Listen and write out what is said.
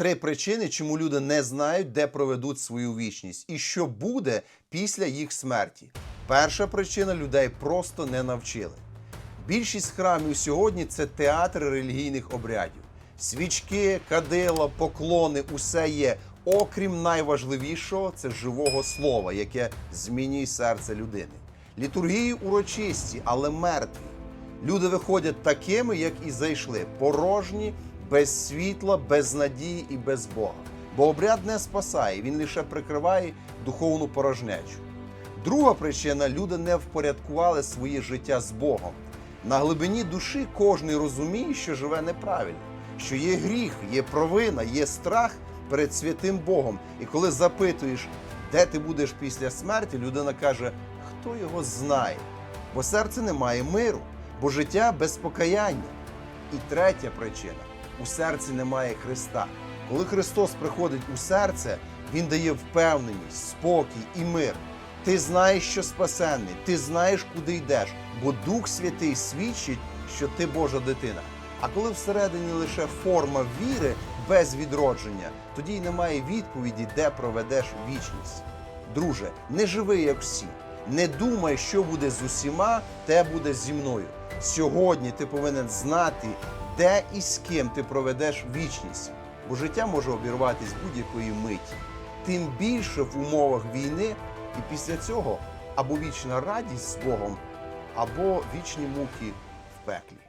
Три причини, чому люди не знають, де проведуть свою вічність і що буде після їх смерті. Перша причина людей просто не навчили. Більшість храмів сьогодні це театр релігійних обрядів. Свічки, кадила, поклони усе є, окрім найважливішого це живого слова, яке змінює серце людини. Літургії урочисті, але мертві. Люди виходять такими, як і зайшли, порожні, без світла, без надії і без Бога. Бо обряд не спасає, він лише прикриває духовну порожнечу. Друга причина люди не впорядкували своє життя з Богом. На глибині душі кожен розуміє, що живе неправильно, що є гріх, є провина, є страх перед святим Богом. І коли запитуєш, де ти будеш після смерті, людина каже, хто його знає, бо серце не має миру, бо життя без покаяння. І третя причина у серці немає Христа. Коли Христос приходить у серце, Він дає впевненість, спокій і мир. Ти знаєш, що спасенний, ти знаєш, куди йдеш, бо Дух Святий свідчить, що ти Божа дитина. А коли всередині лише форма віри без відродження, тоді й немає відповіді, де проведеш вічність. Друже, не живи як всі. Не думай, що буде з усіма, те буде зі мною. Сьогодні ти повинен знати, де і з ким ти проведеш вічність, бо життя може обірватись будь-якої миті. Тим більше в умовах війни, і після цього або вічна радість з Богом, або вічні муки в пеклі.